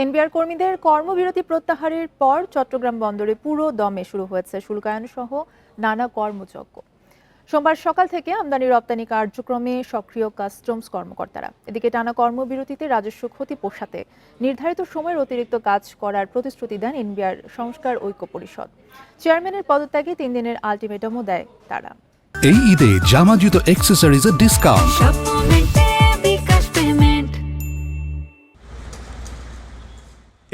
NBR কর্মীদের কর্মবিরতি প্রত্যাহারের পর চট্টগ্রাম বন্দরে পুরো দমে শুরু হয়েছে শুল্কায়ন সহ নানা কর্মযজ্ঞ। সোমবার সকাল থেকে আমদানি রপ্তানি কার্যক্রমে সক্রিয় কাস্টমস কর্মকর্তারা। এদিকে টানা কর্মবিরতিতে রাজস্ব ক্ষতি পোষাতে নির্ধারিত সময়ের অতিরিক্ত কাজ করার প্রতিশ্রুতি দেন এনবিআর সংস্কার ঐক্য পরিষদ। চেয়ারম্যানের পদত্যাগে তিন দিনের আলটিমেটামও দেয় তারা। এই ঈদে জামা জুতো অ্যাক্সেসরিজের ডিসকাউন্ট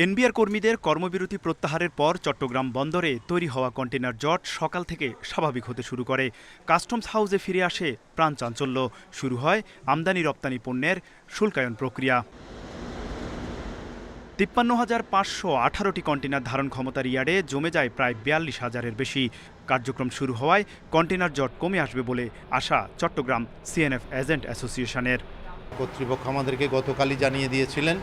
এনবিআর কর্মীদের কর্মবিরতি প্রত্যাহারের পর চট্টগ্রাম বন্দরে তৈরি হওয়া কন্টেনার জট সকাল থেকে স্বাভাবিক হতে শুরু করে। কাস্টমস হাউসে ফিরে আসে প্রাণ চাঞ্চল্য। শুরু হয় আমদানি রপ্তানি পণ্যের শুল্কায়ন প্রক্রিয়া। তিপ্পান্ন হাজার পাঁচশো আঠারোটি কন্টেনার ধারণ ক্ষমতার ইয়ার্ডে জমে যায় প্রায় বিয়াল্লিশ হাজারের বেশি। কার্যক্রম শুরু হওয়ায় কন্টেনার জট কমে আসবে বলে আশা চট্টগ্রাম সিএনএফ এজেন্ট অ্যাসোসিয়েশনের। কর্তৃপক্ষ আমাদেরকে গতকালই জানিয়ে দিয়েছিলেন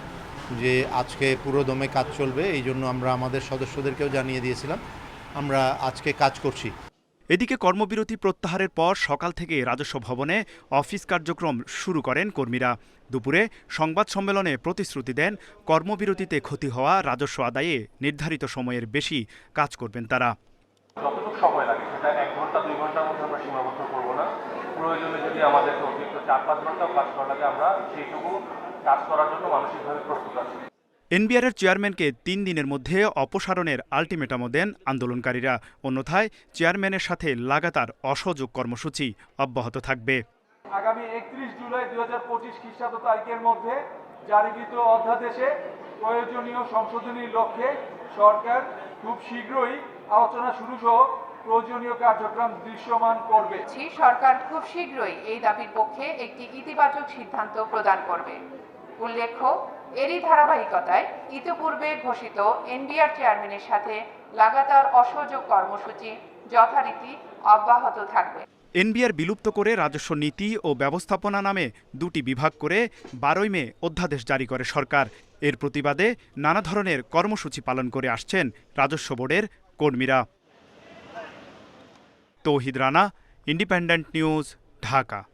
যে আজকে পুরো দমে কাজ চলবে এই জন্য আমরা আমাদের সদস্যদেরকেও জানিয়ে দিয়েছিলাম আমরা আজকে কাজ করছি। এদিকে কর্মবিরতি প্রত্যাহারের পর সকাল থেকে রাজস্ব ভবনে অফিস কার্যক্রম শুরু করেন কর্মীরা। দুপুরে সংবাদ সম্মেলনে প্রতিশ্রুতি দেন কর্মবিরতিতে ক্ষতি হওয়া রাজস্ব আদায়ে নির্ধারিত সময়ের বেশি কাজ করবেন তারা। আমাদেরকে অতিরিক্ত চার পাঁচ কাজ করা লাগে আমরা সেইটুকু কাজ করার জন্য মানসিকভাবে প্রস্তুত আছি। এনবিআরের চেয়ারম্যানকে তিন দিনের মধ্যে অপসারণের আলটিমেটামও দেন আন্দোলনকারীরা। অন্যথায় চেয়ারম্যানের সাথে লাগাতার অসহযোগ কর্মসূচি অব্যাহত থাকবে। আগামী একত্রিশ জুলাই দুই হাজার পঁচিশ খ্রিস্টাব্দ তারিখের মধ্যে জারিকৃত অধ্যাদেশে প্রয়োজনীয় সংশোধনীর লক্ষ্যে সরকার খুব শীঘ্রই আলোচনা শুরু সহ প্রয়োজনীয় কার্যক্রম দৃশ্যমান করবে। সরকার খুব শীঘ্রই এই দাবির পক্ষে একটি ইতিবাচক সিদ্ধান্ত প্রদান করবে। উল্লেখ্য এরই ধারাবাহিকতায় ইতিপূর্বে ঘোষিত এনবিআর চেয়ারম্যানের সাথে লাগাতার অসহযোগ কর্মসূচি যথারীতি অব্যাহত থাকবে। এনবিআর বিলুপ্ত করে রাজস্ব নীতি ও ব্যবস্থাপনা নামে দুটি বিভাগ করে বারোই মে অধ্যাদেশ জারি করে সরকার। এর প্রতিবাদে নানা ধরনের কর্মসূচি পালন করে আসছেন রাজস্ব বোর্ডের কর্মীরা। Tohid Rana independent news Dhaka.